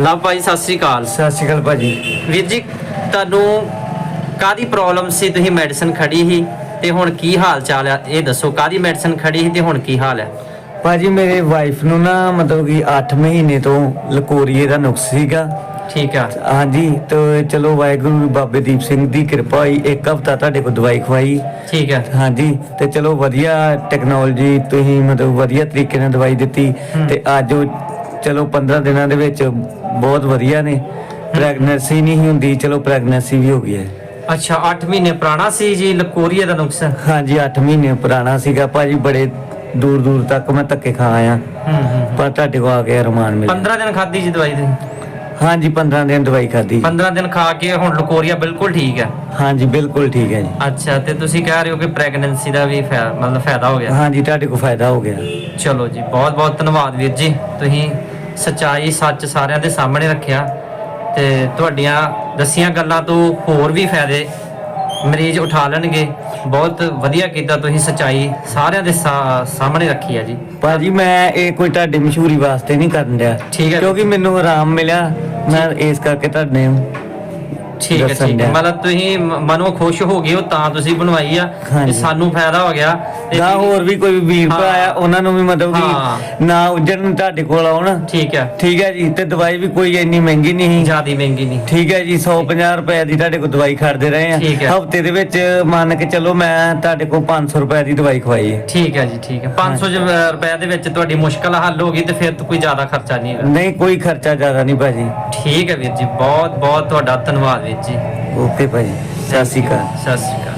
ਲਵ ਭਾਈ ਸਤਿ ਸ੍ਰੀ ਅਕਾਲ। ਸਤਿ ਸ਼੍ਰੀ ਅਕਾਲ ਭਾਜੀ। ਵੀਰ ਜੀ ਤੁਹਾਨੂੰ ਕਾਦੀ ਪ੍ਰੋਬਲਮ ਸੀ? ਤੁਸੀਂ ਮੈਡੀਸਨ ਖੜੀ ਸੀ ਤੇ ਹੁਣ ਕੀ ਹਾਲ ਚਾਲ ਆ? ਇਹ ਦੱਸੋ ਕਾਦੀ ਮੈਡੀਸਨ ਖੜੀ ਸੀ ਤੇ ਹੁਣ ਕੀ ਹਾਲ ਹੈ ਭਾਜੀ ਮੇਰੇ ਵਾਈਫ ਨੂੰ ਨਾ ਮਤਲਬ ਕਿ 8 ਮਹੀਨੇ ਤੋਂ ਲਕੋਰੀਏ ਦਾ ਨੁਕਸ ਸੀਗਾ। ਠੀਕ ਆ। ਹਾਂਜੀ ਤੇ ਚਲੋ ਵਾਹਿਗੁਰੂ ਬਾਬੇ ਦੀਪ ਸਿੰਘ ਦੀ ਕਿਰਪਾ ਹੋਈ ਇੱਕ ਹਫਤਾ ਤੁਹਾਡੇ ਕੋਲ ਦਵਾਈ ਖਵਾਈ। ਠੀਕ ਹੈ ਹਾਂਜੀ ਤੇ ਚਲੋ ਵਧੀਆ ਟੈਕਨੋਲੋਜੀ ਤੁਸੀਂ ਮਤਲਬ ਵਧੀਆ ਤਰੀਕੇ ਨਾਲ ਦਵਾਈ ਦਿੱਤੀ। ਤੇ ਅੱਜ ਉਹ ਚਲੋ 15 ਦਿਨਾਂ ਦੇ ਵਿੱਚ ਬਹੁਤ ਵਧੀਆ ਨੇ। ਪ੍ਰੈਗਨੈਂਸੀ ਨਹੀਂ ਹੁੰਦੀ ਚਲੋ ਪ੍ਰੈਗਨੈਂਸੀ ਵੀ ਹੋ ਗਈ ਹੈ। ਅੱਛਾ 8 ਮਹੀਨੇ ਪੁਰਾਣਾ ਸੀ ਜੀ ਲਕੋਰੀਆ ਦਾ ਨੁਕਸ? ਹਾਂਜੀ 8 ਮਹੀਨੇ ਪੁਰਾਣਾ ਸੀਗਾ। ਭਾਜੀ ਬੜੇ ਦੂਰ ਦੂਰ ਤੱਕ ਮੈਂ ਧੱਕੇ ਖਾ ਆਇਆ। ਹੂੰ ਹੂੰ ਪਰ ਤੁਹਾਡੇ ਕੋਲ ਆ ਕੇ ਰਮਾਨ ਮਿਲਿਆ। 15 ਦਿਨ ਖਾਦੀ ਜੀ ਦਵਾਈ ਤੁਸੀਂ? ਹਾਂਜੀ 15 ਦਿਨ ਦਵਾਈ ਖਾਦੀ 15 ਦਿਨ ਖਾ ਕੇ ਹੁਣ ਲਕੋਰੀਆ ਬਿਲਕੁਲ ਠੀਕ ਹੈ? ਹਾਂਜੀ ਬਿਲਕੁਲ ਠੀਕ ਹੈ ਜੀ। ਅੱਛਾ ਤੇ ਤੁਸੀਂ ਕਹਿ ਰਹੇ ਹੋ ਕਿ ਪ੍ਰੈਗਨੈਂਸੀ ਦਾ ਵੀ ਮਤਲਬ ਫਾਇਦਾ ਹੋ ਗਿਆ। ਹਾਂਜੀ ਤੁਹਾਡੇ ਕੋਲ ਫਾਇਦਾ ਹੋ ਗਿਆ। ਚਲੋ ਜੀ ਬਹੁਤ ਬਹੁਤ ਧੰਨਵਾਦ ਵੀਰ ਜੀ। ਤੁਸੀਂ ਸਚਾਈ ਸੱਚ ਸਾਰਿਆਂ ਦੇ ਸਾਹਮਣੇ ਰੱਖਿਆ ਤੇ ਤੁਹਾਡੀਆਂ ਦਸੀਆਂ ਗੱਲਾਂ ਤੋਂ ਹੋਰ ਵੀ ਫਾਇਦੇ ਮਰੀਜ਼ ਉਠਾ ਲੈਣਗੇ ਬਹੁਤ ਵਧੀਆ ਕੀਤਾ ਤੁਸੀਂ ਸਚਾਈ ਸਾਰਿਆਂ ਦੇ ਸਾਹਮਣੇ ਰੱਖੀ ਆ ਜੀ ਭਾਜੀ ਮੈਂ ਇਹ ਕੋਈ ਤੁਹਾਡੀ ਮਸ਼ਹੂਰੀ ਵਾਸਤੇ ਨਹੀਂ ਕਰਨ ਡਿਆ ਠੀਕ ਹੈ। ਕਿਉਂਕਿ ਮੈਨੂੰ ਆਰਾਮ ਮਿਲਿਆ ਮੈਂ ਇਸ ਕਰਕੇ ਤੁਹਾਡੇ ਨੂੰ ਠੀਕ ਹੈ ਠੀਕ ਹੈ। ਮਤਲਬ ਤੁਸੀਂ ਮਨੋਂ ਖੁਸ਼ ਹੋ ਗਏ ਹੋ ਤਾਂ ਤੁਸੀਂ ਬਣਵਾਈ ਆ। ਸਾਨੂੰ ਫਾਇਦਾ ਹੋ ਗਿਆ ਜਾਂ ਹੋਰ ਵੀ ਕੋਈ ਵੀਰ ਭਰਾ। ਆ ਉਹਨਾਂ ਨੂੰ ਵੀ ਮਤਲਬ। ਕਿ ਨਾ ਉਜੜਨ ਤੁਹਾਡੇ ਕੋਲ ਆਉਣ। ਠੀਕ ਹੈ ਠੀਕ ਹੈ ਜੀ ਤੇ ਦਵਾਈ ਵੀ ਕੋਈ ਇੰਨੀ ਮਹਿੰਗੀ ਨਹੀਂ ਜਿਆਦੀ ਮਹਿੰਗੀ ਨਹੀਂ। ਠੀਕ ਹੈ ਜੀ 150 ਰੁਪਏ ਦੀ ਤੁਹਾਡੇ ਕੋਲ ਦਵਾਈ ਖੜਦੇ ਰਹੇ ਆ। ਹਫ਼ਤੇ ਦੇ ਵਿੱਚ ਮੰਨ ਕੇ ਚਲੋ ਮੈਂ ਤੁਹਾਡੇ ਕੋਲ 500 ਰੁਪਏ ਦੀ ਦਵਾਈ ਖਵਾਈ ਹੈ। ਠੀਕ ਹੈ ਜੀ ਠੀਕ ਹੈ 500 ਜ- ਰੁਪਏ ਦੇ ਵਿੱਚ ਤੁਹਾਡੀ ਮੁਸ਼ਕਲ ਹੱਲ ਹੋ ਗਈ ਤੇ ਫਿਰ ਕੋਈ ਜ਼ਿਆਦਾ ਖਰਚਾ ਨਹੀਂ ਹੈਗਾ ਨਹੀਂ ਕੋਈ ਖਰਚਾ ਜ਼ਿਆਦਾ ਨਹੀਂ ਭਾਜੀ। ਠੀਕ ਹੈ ਵੀਰ ਜੀ ਬਹੁਤ ਬਹੁਤ ਤੁਹਾਡਾ ਧੰਨਵਾਦ ਵੀਰ ਜੀ। ਓਕੇ ਭਾਜੀ ਸਤਿ ਸ਼੍ਰੀ ਅਕਾਲ। ਸਤਿ ਸ਼੍ਰੀ ਅਕਾਲ।